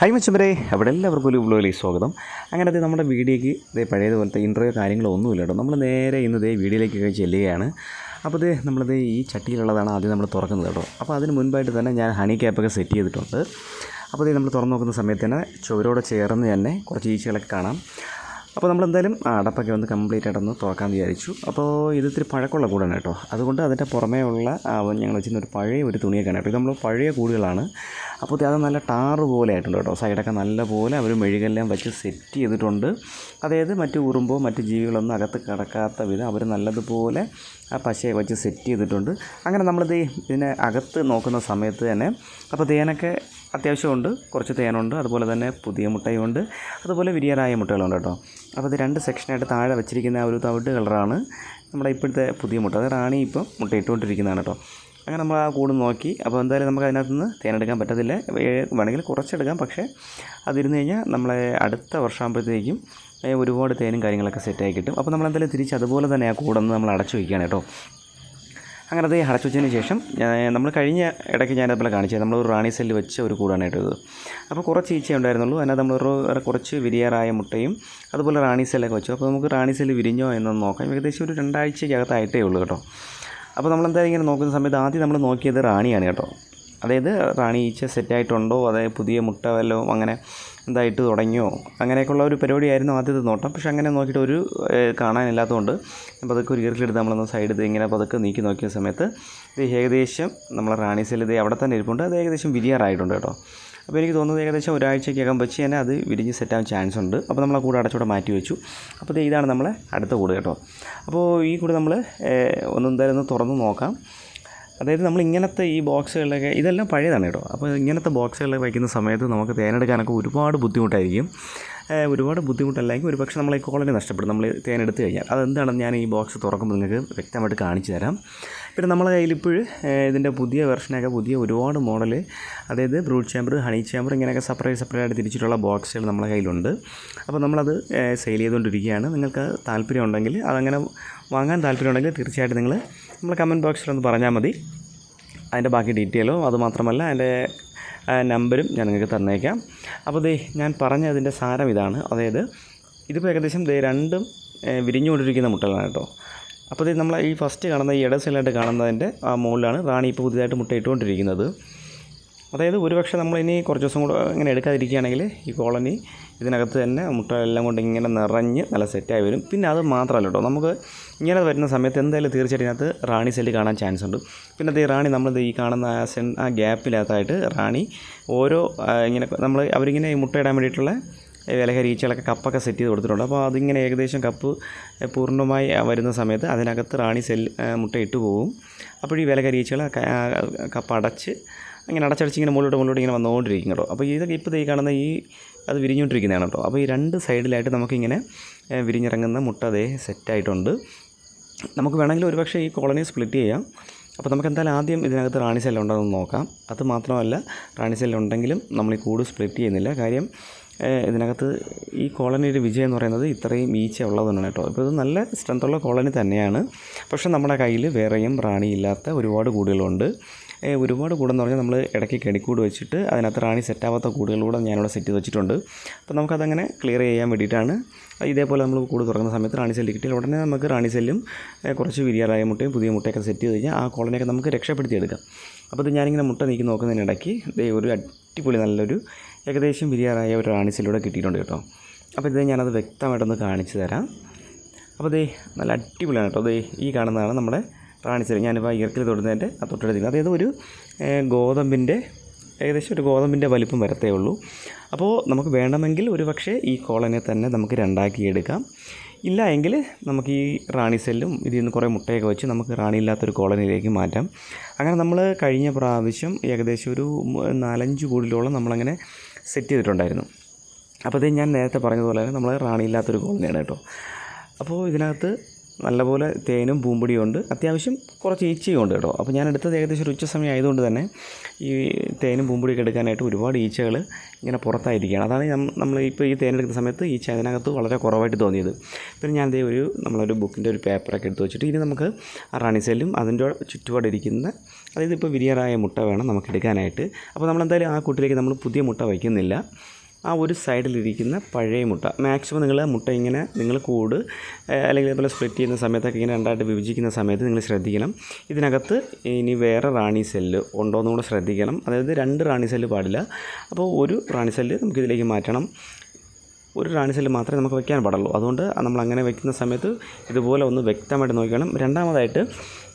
Hi മച്ചമ്പരെ അവിടെ എല്ലാവർക്കും ഒരു വ്ലോഗിലേക്ക് സ്വാഗതം. അങ്ങനെ അത് നമ്മുടെ വീഡിയോയ്ക്ക് ഇതേ പഴയതുപോലത്തെ ഇന്റർവ്യൂ കാര്യങ്ങളോ ഒന്നുമില്ല കേട്ടോ. നമ്മൾ നേരെ ഇന്ന് ഇതേ വീഡിയോയിലേക്ക് ചെല്ലുകയാണ്. അപ്പോൾ ഇത് നമ്മളത് ഈ ചട്ടിയിലുള്ളതാണ് ആദ്യം നമ്മൾ തുറക്കുന്നത് കേട്ടോ. അപ്പോൾ അതിന് മുൻപായിട്ട് തന്നെ ഞാൻ ഹണി ക്യാപ്പൊക്കെ സെറ്റ് ചെയ്തിട്ടുണ്ട്. അപ്പോൾ ഇത് നമ്മൾ തുറന്നു നോക്കുന്ന സമയത്ത് തന്നെ ചുവരോട് ചേർന്ന് തന്നെ കുറച്ച് ഈച്ചകളൊക്കെ കാണാം. അപ്പോൾ നമ്മൾ എന്തായാലും അടപ്പൊക്കെ ഒന്ന് കംപ്ലീറ്റ് ആയിട്ടൊന്ന് തുറക്കാമെന്ന് വിചാരിച്ചു. അപ്പോൾ ഇത് ഇത്തിരി പഴക്കമുള്ള കൂടാണ് കേട്ടോ. അതുകൊണ്ട് അതിന്റെ പുറമേ ഉള്ള ഞങ്ങൾ വെച്ചിരുന്ന ഒരു പഴയ ഒരു തുണിയൊക്കെയാണ് കേട്ടോ. ഇത് നമ്മൾ പഴയ കൂടുകളാണ്. അപ്പോൾ അത് നല്ല ടാറ് പോലെ ആയിട്ടുണ്ട് കേട്ടോ. സൈഡൊക്കെ നല്ല പോലെ അവർ മെഴുകെല്ലാം വെച്ച് സെറ്റ് ചെയ്തിട്ടുണ്ട്. അതായത് മറ്റ് ഉറുമ്പോ മറ്റ് ജീവികളൊന്നും അകത്ത് കിടക്കാത്ത വിധം അവർ നല്ലതുപോലെ ആ പശയെ വെച്ച് സെറ്റ് ചെയ്തിട്ടുണ്ട്. അങ്ങനെ നമ്മളിത് ഇതിനെ അകത്ത് നോക്കുന്ന സമയത്ത് തന്നെ അപ്പോൾ തേനൊക്കെ അത്യാവശ്യമുണ്ട്. കുറച്ച് തേനുണ്ട്. അതുപോലെ തന്നെ പുതിയ മുട്ടയും ഉണ്ട് അതുപോലെ വിരിയാറായ മുട്ടകളുണ്ട് കേട്ടോ. അപ്പോൾ ഇത് രണ്ട് സെക്ഷനായിട്ട് താഴെ വെച്ചിരിക്കുന്ന ആ ഒരു തവിട്ട് കളറാണ് നമ്മുടെ ഇപ്പോഴത്തെ പുതിയ മുട്ട. അത് റാണി ഇപ്പം മുട്ട ഇട്ടുകൊണ്ടിരിക്കുന്നതാണ് കേട്ടോ. അങ്ങനെ നമ്മൾ ആ കൂട് നോക്കി. അപ്പോൾ എന്തായാലും നമുക്ക് അതിനകത്ത് നിന്ന് തേനെടുക്കാൻ പറ്റത്തില്ല. വേണമെങ്കിൽ കുറച്ചെടുക്കാം. പക്ഷേ അതിരുന്ന് കഴിഞ്ഞാൽ നമ്മളെ അടുത്ത വർഷമാകുമ്പോഴത്തേക്കും ഒരുപാട് തേനും കാര്യങ്ങളൊക്കെ സെറ്റായി കിട്ടും. അപ്പോൾ നമ്മൾ എന്തായാലും തിരിച്ച് അതുപോലെ തന്നെ ആ കൂടൊന്ന് നമ്മൾ അടച്ചു വയ്ക്കുകയാണ് കേട്ടോ. അങ്ങനെ അത് അടച്ചു വെച്ചതിന് ശേഷം നമ്മൾ കഴിഞ്ഞ ഇടയ്ക്ക് ഞാൻ അതുപോലെ കാണിച്ചത് നമ്മൾ ഒരു റാണി സെല്ല് വെച്ച് ഒരു കൂടാണ് ഇട്ടത് അപ്പോൾ കുറച്ച് ഈച്ച ഉണ്ടായിരുന്നുള്ളൂ. അതിനകത്ത് നമ്മളൊരു കുറച്ച് വിരിയാറായ മുട്ടയും അതുപോലെ റാണി സെല്ലൊക്കെ വെച്ചു. അപ്പോൾ നമുക്ക് റാണി സെല്ല് വിരിഞ്ഞോ എന്നൊന്ന് നോക്കാം. ഏകദേശം ഒരു രണ്ടാഴ്ചക്കകത്തായിട്ടേ ഉള്ളൂ കേട്ടോ. അപ്പോൾ നമ്മളെന്തായാലും ഇങ്ങനെ നോക്കുന്ന സമയത്ത് ആദ്യം നമ്മൾ നോക്കിയത് റാണിയാണ് കേട്ടോ. അതായത് റാണി ഈച്ച സെറ്റായിട്ടുണ്ടോ അതായത് പുതിയ മുട്ട വല്ലതും അങ്ങനെ എന്തായിട്ട് തുടങ്ങിയോ? അങ്ങനെയൊക്കെയുള്ള ഒരു പരിപാടിയായിരുന്നു ആദ്യത്തെ നോട്ടം. പക്ഷെ അങ്ങനെ നോക്കിയിട്ട് ഒരു കാണാനില്ലാത്തതുകൊണ്ട് പതുക്കെ ഒരു ഇയർക്കിലെടുത്ത് നമ്മളൊന്ന് സൈഡ് ഇങ്ങനെ പതുക്കെ നീക്കി നോക്കിയ സമയത്ത് ഇത് ഏകദേശം നമ്മളെ റാണി സെൽ ഇത് അവിടെ തന്നെ ഇരിപ്പുണ്ട്. അത് ഏകദേശം വിരിയാറായിട്ടുണ്ട് കേട്ടോ. അപ്പോൾ എനിക്ക് തോന്നുന്നത് ഏകദേശം ഒരാഴ്ചയ്ക്കകം വെച്ച് തന്നെ അത് വിരിഞ്ഞ് സെറ്റാകാൻ ചാൻസ് ഉണ്ട്. അപ്പോൾ നമ്മൾ ആ കൂട് മാറ്റി വെച്ചു. അപ്പോൾ ഇതാണ് നമ്മളെ അടുത്ത കൂട് കേട്ടോ. അപ്പോൾ ഈ കൂട് നമ്മൾ ഒന്ന് എന്തായാലും ഒന്ന് തുറന്ന് നോക്കാം. അതായത് നമ്മൾ ഇങ്ങനത്തെ ഈ ബോക്സുകളിലൊക്കെ ഇതെല്ലാം പഴയതാണ് കേട്ടോ. അപ്പോൾ ഇങ്ങനത്തെ ബോക്സുകളിലൊക്കെ വയ്ക്കുന്ന സമയത്ത് നമുക്ക് തേനെടുക്കാനൊക്കെ ഒരുപാട് ബുദ്ധിമുട്ടായിരിക്കും. ഒരുപാട് ബുദ്ധിമുട്ടല്ലെങ്കിൽ ഒരു പക്ഷേ നമ്മൾ ഈ കോളനി നഷ്ടപ്പെടും. നമ്മൾ തേനെടുത്ത് കഴിഞ്ഞാൽ. അതെന്താണെന്ന് ഞാൻ ഈ ബോക്സ് തുറക്കുമ്പോൾ നിങ്ങൾക്ക് വ്യക്തമായിട്ട് കാണിച്ചു തരാം. പിന്നെ നമ്മളെ കയ്യിൽ ഇപ്പോൾ ഇതിന്റെ പുതിയ വെർഷനൊക്കെ പുതിയ ഒരുപാട് മോഡൽ അതായത് ബ്രൂഡ് ചാമ്പർ ഹണി ചാമ്പർ ഇങ്ങനെയൊക്കെ സെപ്പറേറ്റ് സെപ്പറേറ്റ് ആയിട്ട് തിരിച്ചിട്ടുള്ള ബോക്സുകൾ നമ്മളെ കയ്യിലുണ്ട്. അപ്പോൾ നമ്മളത് സെയിൽ ചെയ്തുകൊണ്ടിരിക്കുകയാണ്. നിങ്ങൾക്ക് താല്പര്യം ഉണ്ടെങ്കിൽ അതങ്ങനെ വാങ്ങാൻ താല്പര്യം ഉണ്ടെങ്കിൽ തീർച്ചയായിട്ടും നിങ്ങൾ നമ്മൾ കമന്റ് ബോക്സിൽ ഒന്ന് പറഞ്ഞാൽ മതി. അതിന്റെ ബാക്കി ഡീറ്റെയിലോ അതുമാത്രമല്ല അതിന്റെ നമ്പരും ഞാൻ നിങ്ങൾക്ക് തന്നേക്കാം. അപ്പോൾ ദേ ഞാൻ പറഞ്ഞ അതിന്റെ സാരം ഇതാണ്. അതായത് ഇതിപ്പോൾ ഏകദേശം ദേ രണ്ടും വിരിഞ്ഞുകൊണ്ടിരിക്കുന്ന മുട്ടകളാണ് കേട്ടോ. അപ്പോൾ ഇത് നമ്മൾ ഈ ഫസ്റ്റ് കാണുന്ന ഈ ഇട സൈഡിലായിട്ട് കാണുന്നതിന്റെ ആ മുകളിലാണ് റാണി ഇപ്പോൾ പുതിയതായിട്ട് മുട്ട ഇട്ടുകൊണ്ടിരിക്കുന്നത്. അതായത് ഒരുപക്ഷെ നമ്മൾ ഇനി കുറച്ച് ദിവസം കൂടെ ഇങ്ങനെ എടുക്കാതിരിക്കുകയാണെങ്കിൽ ഈ കോളനി ഇതിനകത്ത് തന്നെ മുട്ട എല്ലാം കൊണ്ട് ഇങ്ങനെ നിറഞ്ഞ് നല്ല സെറ്റായി വരും. പിന്നെ അത് മാത്രമല്ല കേട്ടോ നമുക്ക് ഇങ്ങനെ വരുന്ന സമയത്ത് എന്തായാലും തീർച്ചയായിട്ടും ഇതിനകത്ത് റാണി സെല്ല് കാണാൻ ചാൻസ് ഉണ്ട്. പിന്നെ അത് ഈ റാണി നമ്മൾ ഈ കാണുന്ന ആ സെൻ ആ ഗ്യാപ്പിനകത്തായിട്ട് റാണി ഓരോ ഇങ്ങനെ നമ്മൾ അവരിങ്ങനെ ഈ മുട്ട ഇടാൻ വേണ്ടിയിട്ടുള്ള വിലഹരി ഈച്ചകളൊക്കെ കപ്പൊക്കെ സെറ്റ് ചെയ്ത് കൊടുത്തിട്ടുണ്ട്. അപ്പോൾ അതിങ്ങനെ ഏകദേശം കപ്പ് പൂർണമായി വരുന്ന സമയത്ത് അതിനകത്ത് റാണി സെൽ മുട്ട ഇട്ട് പോകും അപ്പോൾ ഈ വിലഹരി ഈച്ചകൾ കപ്പ് അടച്ച് ഇങ്ങനെ അടച്ചടച്ച് ഇങ്ങനെ മുകളിലോട്ട് മുകളിലോട്ട് ഇങ്ങനെ വന്നുകൊണ്ടിരിക്കും കേട്ടോ. അപ്പോൾ ഇതൊക്കെ ഇപ്പോൾ ഈ കാണുന്ന ഈ അത് വിരിഞ്ഞുകൊണ്ടിരിക്കുന്നതാണ് കേട്ടോ. അപ്പോൾ ഈ രണ്ട് സൈഡിലായിട്ട് നമുക്കിങ്ങനെ വിരിഞ്ഞിറങ്ങുന്ന മുട്ട അതേ സെറ്റായിട്ടുണ്ട്. നമുക്ക് വേണമെങ്കിൽ ഒരുപക്ഷെ ഈ കോളനി സ്പ്ലിറ്റ് ചെയ്യാം. അപ്പോൾ നമുക്ക് എന്തായാലും ആദ്യം ഇതിനകത്ത് റാണി സെല്ല് ഉണ്ടോ എന്ന് നോക്കാം. അത് മാത്രമല്ല റാണി സെല്ല് ഉണ്ടെങ്കിലും നമ്മൾ ഈ കൂട് സ്പ്ലിറ്റ് ചെയ്യുന്നില്ല. കാര്യം ഇതിനകത്ത് ഈ കോളനിയുടെ വിജയം എന്ന് പറയുന്നത് ഇത്രയും ഈച്ച ഉള്ളതാണ് കേട്ടോ. ഇപ്പോൾ ഇത് നല്ല സ്ട്രെങ്ത്തുള്ള കോളനി തന്നെയാണ്. പക്ഷേ നമ്മുടെ കയ്യിൽ വേറെയും റാണി ഇല്ലാത്ത ഒരുപാട് കൂടുകളുണ്ട്. ഒരുപാട് കൂടെന്ന് പറഞ്ഞാൽ നമ്മൾ ഇടയ്ക്ക് കെണിക്കൂട് വെച്ചിട്ട് അതിനകത്ത് റാണി സെറ്റാവാത്ത കൂടുകളിലൂടെ ഞാനിവിടെ സെറ്റ് ചെയ്ത് വെച്ചിട്ടുണ്ട്. അപ്പോൾ നമുക്കതങ്ങനെ ക്ലിയർ ചെയ്യാൻ വേണ്ടിയിട്ടാണ്. ഇതേപോലെ നമ്മൾ കൂട് തുറക്കുന്ന സമയത്ത് റാണി സെല്ല് കിട്ടിയാൽ ഉടനെ നമുക്ക് റാണി സെല്ലും കുറച്ച് വിരിയാറായ മുട്ടയും പുതിയ മുട്ടയൊക്കെ സെറ്റ് ചെയ്ത് കഴിഞ്ഞാൽ ആ കോളനിയൊക്കെ നമുക്ക് രക്ഷപ്പെടുത്തിയെടുക്കാം. അപ്പോൾ ഇത് ഞാനിങ്ങനെ മുട്ട നീക്കി നോക്കുന്നതിനിടയ്ക്ക് ഒരു അടിപൊളി നല്ലൊരു ഏകദേശം വിരിയാറായ ഒരു റാണി സെല്ലൂടെ കിട്ടിയിട്ടുണ്ട് കേട്ടോ. അപ്പോൾ ഇത് ഞാനത് വ്യക്തമായിട്ടൊന്ന് കാണിച്ചു തരാം. അപ്പോൾ ദേ നല്ല അടിപൊളിയാണ് കേട്ടോ. ദേ ഈ കാണുന്നതാണ് നമ്മുടെ സെല്ല് ഞാനിപ്പോൾ ഇയർക്കിൽ തൊടുന്നതിന്റെ ആ തൊട്ടടുത്ത് അതായത് ഒരു ഗോതമ്പിന്റെ ഏകദേശം ഒരു ഗോതമ്പിന്റെ വലിപ്പം വരത്തേ ഉള്ളൂ. അപ്പോൾ നമുക്ക് വേണമെങ്കിൽ ഒരു പക്ഷേ ഈ കോളനെ തന്നെ നമുക്ക് രണ്ടാക്കിയെടുക്കാം. ഇല്ല എങ്കിൽ നമുക്ക് ഈ റാണി സെല്ലും ഇതിൽ നിന്ന് കുറേ മുട്ടയൊക്കെ വെച്ച് നമുക്ക് റാണി ഇല്ലാത്തൊരു കോളനിയിലേക്ക് മാറ്റാം. അങ്ങനെ നമ്മൾ കഴിഞ്ഞ പ്രാവശ്യം ഏകദേശം ഒരു നാലഞ്ച് കൂടിലോളം നമ്മളങ്ങനെ സെറ്റ് ചെയ്തിട്ടുണ്ടായിരുന്നു. അപ്പോൾ ഞാൻ നേരത്തെ പറഞ്ഞതുപോലെ തന്നെ നമ്മൾ റാണി ഇല്ലാത്തൊരു കോളനിയാണ് കേട്ടോ. അപ്പോൾ ഇതിനകത്ത് നല്ലപോലെ തേനും പൂമ്പൊടിയും ഉണ്ട്. അത്യാവശ്യം കുറച്ച് ഈച്ചയും ഉണ്ട് കേട്ടോ. അപ്പോൾ ഞാൻ എടുത്തത് ഏകദേശം ഒരു ഉച്ച സമയം ആയതുകൊണ്ട് തന്നെ ഈ തേനും പൂമ്പൊടിയൊക്കെ എടുക്കാനായിട്ട് ഒരുപാട് ഈച്ചകൾ ഇങ്ങനെ പുറത്തായിരിക്കുകയാണ്. അതാണ് നമ്മൾ ഇപ്പോൾ ഈ തേനെടുക്കുന്ന സമയത്ത് ഈച്ച അതിനകത്ത് വളരെ കുറവായിട്ട് തോന്നിയത്. പിന്നെ ഞാൻ ദേ ഒരു നമ്മളൊരു ബുക്കിന്റെ ഒരു പേപ്പറൊക്കെ എടുത്ത് വെച്ചിട്ട് ഇനി നമുക്ക് ആ റാണിസെല്ലും അതിന്റെ ചുറ്റുപാടിരിക്കുന്ന അതായത് ഇപ്പോൾ വിരിയറായ മുട്ട വേണം നമുക്ക് എടുക്കാനായിട്ട്. അപ്പോൾ നമ്മളെന്തായാലും ആ കുട്ടിലേക്ക് നമ്മൾ പുതിയ മുട്ട വയ്ക്കുന്നില്ല. ആ ഒരു സൈഡിലിരിക്കുന്ന പഴയ മുട്ട. മാക്സിമം നിങ്ങൾ മുട്ട ഇങ്ങനെ നിങ്ങൾ കൂട് അല്ലെങ്കിൽ ഇതുപോലെ സ്പ്ലിറ്റ് ചെയ്യുന്ന സമയത്തൊക്കെ ഇങ്ങനെ രണ്ടായിട്ട് വിഭജിക്കുന്ന സമയത്ത് നിങ്ങൾ ശ്രദ്ധിക്കണം. ഇതിനകത്ത് ഇനി വേറെ റാണി സെല്ല് ഉണ്ടോ എന്നും കൂടെ ശ്രദ്ധിക്കണം. അതായത് രണ്ട് റാണി സെല്ല് പാടില്ല. അപ്പോൾ ഒരു റാണി സെല്ല് നമുക്ക് ഇതിലേക്ക് മാറ്റണം. ഒരു റാണി സെല്ല് മാത്രമേ നമുക്ക് വെക്കാൻ പാടുള്ളൂ. അതുകൊണ്ട് നമ്മൾ അങ്ങനെ വെക്കുന്ന സമയത്ത് ഇതുപോലെ ഒന്ന് വ്യക്തമായിട്ട് നോക്കണം. രണ്ടാമതായിട്ട്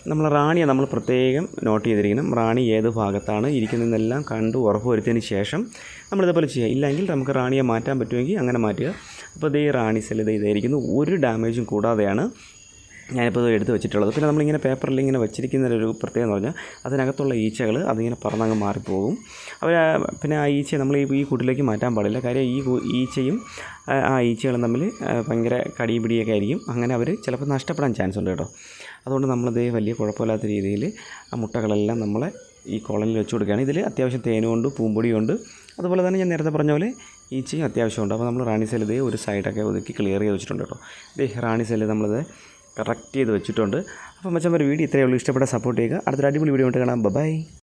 നമ്മൾ റാണിയെ നമ്മൾ പ്രത്യേകം നോട്ട് ചെയ്തിരിക്കണം റാണി ഏത് ഭാഗത്താണ്? ഇരിക്കുന്നതെന്നെല്ലാം കണ്ട് ഉറപ്പ് വരുത്തിയതിന് ശേഷം നമ്മളിതേപോലെ ചെയ്യുക ഇല്ലെങ്കിൽ നമുക്ക് റാണിയെ മാറ്റാൻ പറ്റുമെങ്കിൽ അങ്ങനെ മാറ്റുക. അപ്പോൾ ഇതേ റാണി സെല്ല് ഇത് ഇതായിരിക്കുന്നു. ഒരു ഡാമേജും കൂടാതെയാണ് ഞാനിപ്പോൾ ഇത് എടുത്ത് വെച്ചിട്ടുള്ളത്. പിന്നെ നമ്മളിങ്ങനെ പേപ്പറിൽ ഇങ്ങനെ വെച്ചിരിക്കുന്ന ഒരു പ്രത്യേകത എന്ന് പറഞ്ഞാൽ അതിനകത്തുള്ള ഈച്ചകൾ അതിങ്ങനെ പറന്നങ്ങ് മാറിപ്പോകും. അവർ പിന്നെ ആ ഈച്ചയെ നമ്മൾ ഈ കൂട്ടിലേക്ക് മാറ്റാൻ പാടില്ല. കാര്യം ഈ ഈച്ചയും ആ, ഈച്ചകളും തമ്മിൽ ഭയങ്കര കടിയും പിടിയൊക്കെ ആയിരിക്കും. അങ്ങനെ അവർ ചിലപ്പോൾ നഷ്ടപ്പെടാൻ ചാൻസ് ഉണ്ട് കേട്ടോ. അതുകൊണ്ട് നമ്മളിത് വലിയ കുഴപ്പമില്ലാത്ത രീതിയിൽ ആ മുട്ടകളെല്ലാം നമ്മളെ ഈ കോളനിയിൽ വെച്ച് കൊടുക്കുകയാണ്. ഇതിൽ അത്യാവശ്യം തേനുമുണ്ട് പൂമ്പൊടിയുണ്ട്. അതുപോലെ തന്നെ ഞാൻ നേരത്തെ പറഞ്ഞ പോലെ ഈച്ചയും അത്യാവശ്യമുണ്ട്. അപ്പോൾ നമ്മൾ റാണി സെല്ല് ഒരു സൈഡൊക്കെ ഒതുക്കി ക്ലിയർ ചെയ്ത് വെച്ചിട്ടുണ്ട് കേട്ടോ. ഇതേ റാണി സെല്ല് നമ്മളിത് കറക്റ്റ് ചെയ്ത് വെച്ചിട്ടുണ്ട്. അപ്പോൾ ഒരു വീഡിയോ ഇത്രയേ ഉള്ളൂ. ഇഷ്ടപ്പെട്ട സപ്പോർട്ട് ചെയ്യുക. അടുത്തൊരു അടിപൊളി വീഡിയോ കൊണ്ട് കാണാം. ബൈ